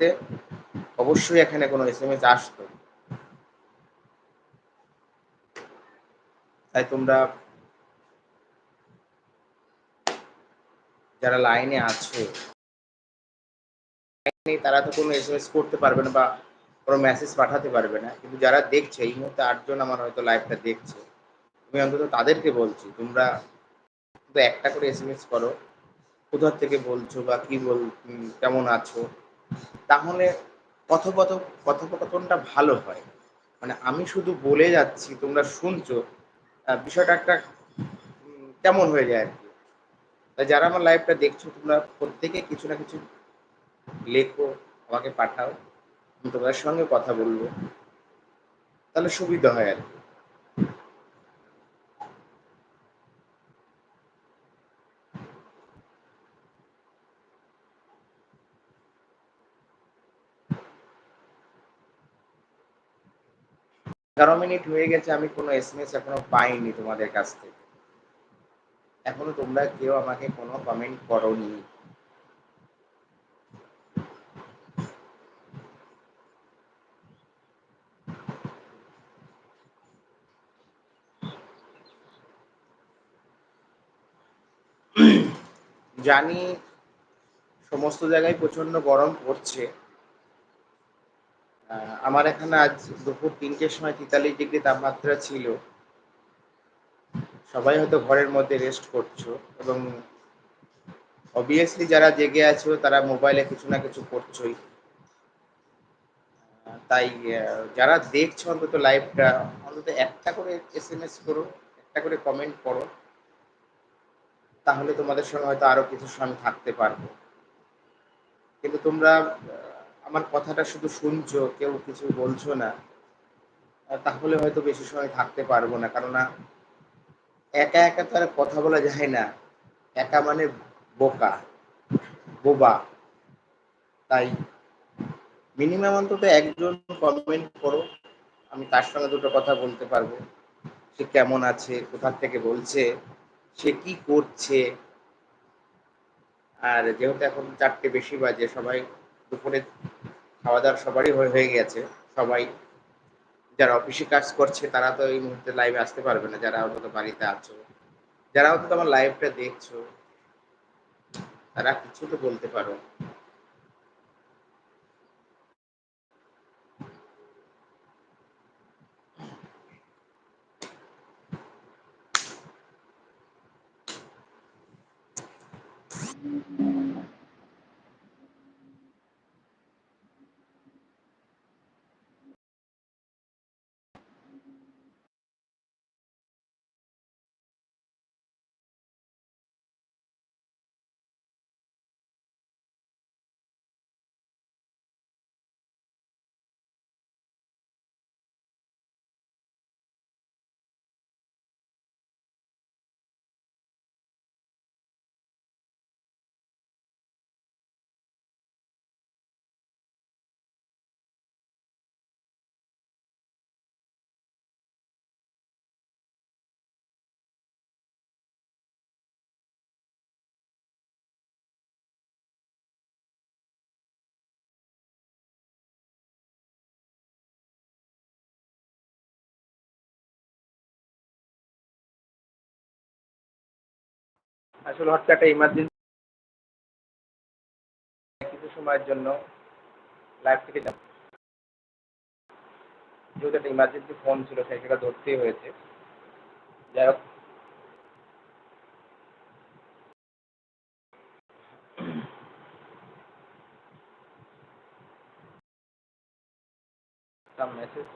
থাকতে অবশ্যই এখানে কোনো এস এম এস আসতো তাই তোমরা যারা লাইনে আছে তারা তো কোনো এস এম এস করতে পারবে না বা কোনো মেসেজ পাঠাতে পারবে না। কিন্তু যারা দেখছে, এই মুহূর্তে আটজন আমার হয়তো লাইভটা দেখছে তুমি অন্তত তাদেরকে বলছি, তোমরা একটা করে এস এম এস করো। কোথার থেকে বলছো বা কি বল কেমন আছো? তাহলে কথোপথ, কথোপকথনটা ভালো হয়। মানে আমি শুধু বলে যাচ্ছি, তোমরা শুনছো বিষয়টা একটা কেমন হয়ে যায় আর কি। তাই যারা আমার লাইভটা দেখছ, তোমরা প্রত্যেকে কিছু না কিছু লেখো, আমাকে পাঠাও, আমি তোমাদের সঙ্গে কথা বলব। তাহলে সুবিধা হয় আর কি। এগারো মিনিট হয়ে গেছে, আমি কোনো এস এম এস এখনও পাইনি তোমাদের কাছ থেকে। এখনও তোমরা কেউ আমাকে কোনো কমেন্ট করনি। জানি সমস্ত জায়গায় প্রচণ্ড গরম পড়ছে। আমার এখানে আজ দুপুর তিনটের সময় তেতাল্লিশ ডিগ্রি তাপমাত্রা ছিল। সবাই হয়তো ঘরের মধ্যে রেস্ট করছ এবং অবভিয়াসলি যারা জেগে আছো, তারা মোবাইলে কিছু না কিছু করছোই। তাই যারা দেখছ অন্তত লাইভটা অন্তত একটা করে এস এম এস করো, একটা করে কমেন্ট করো। তাহলে তোমাদের সঙ্গে হয়তো আরও কিছু সময় থাকতে পারব। কিন্তু তোমরা আমার কথাটা শুধু শুনছো, কেউ কিছু বলছো না তাহলে হয়তো বেশি সময় থাকতে পারব না। কেননা একা একা তো আর কথা বলা যায় না। একা মানে বোকা, বোবা। তাই মিনিমাম অন্তত একজন কমেন্ট করো, আমি তার সঙ্গে দুটো কথা বলতে পারব। সে কেমন আছে, কোথার থেকে বলছে, সে কি করছে। আর যেহেতু এখন চারটে বেশি বাজে, সবাই দুপুরে খাওয়া দাওয়া সবারই হয়ে গেছে। সবাই যারা অফিসে কাজ করছে, তারা তো এই মুহূর্তে লাইভে আসতে পারবে না। যারা অন্তত বাড়িতে আছো, যারা অন্তত আমার লাইভটা দেখছ, তারা কিছু তো বলতে পারো। আসলে হচ্ছে একটা ইমার্জেন্সি কিছু সময়ের জন্য লাইভ থেকে যাব। যেহেতু একটা ইমার্জেন্সি ফোন ছিল সেটা ধরতেই হয়েছে। যাই হোক। Message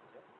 Yeah.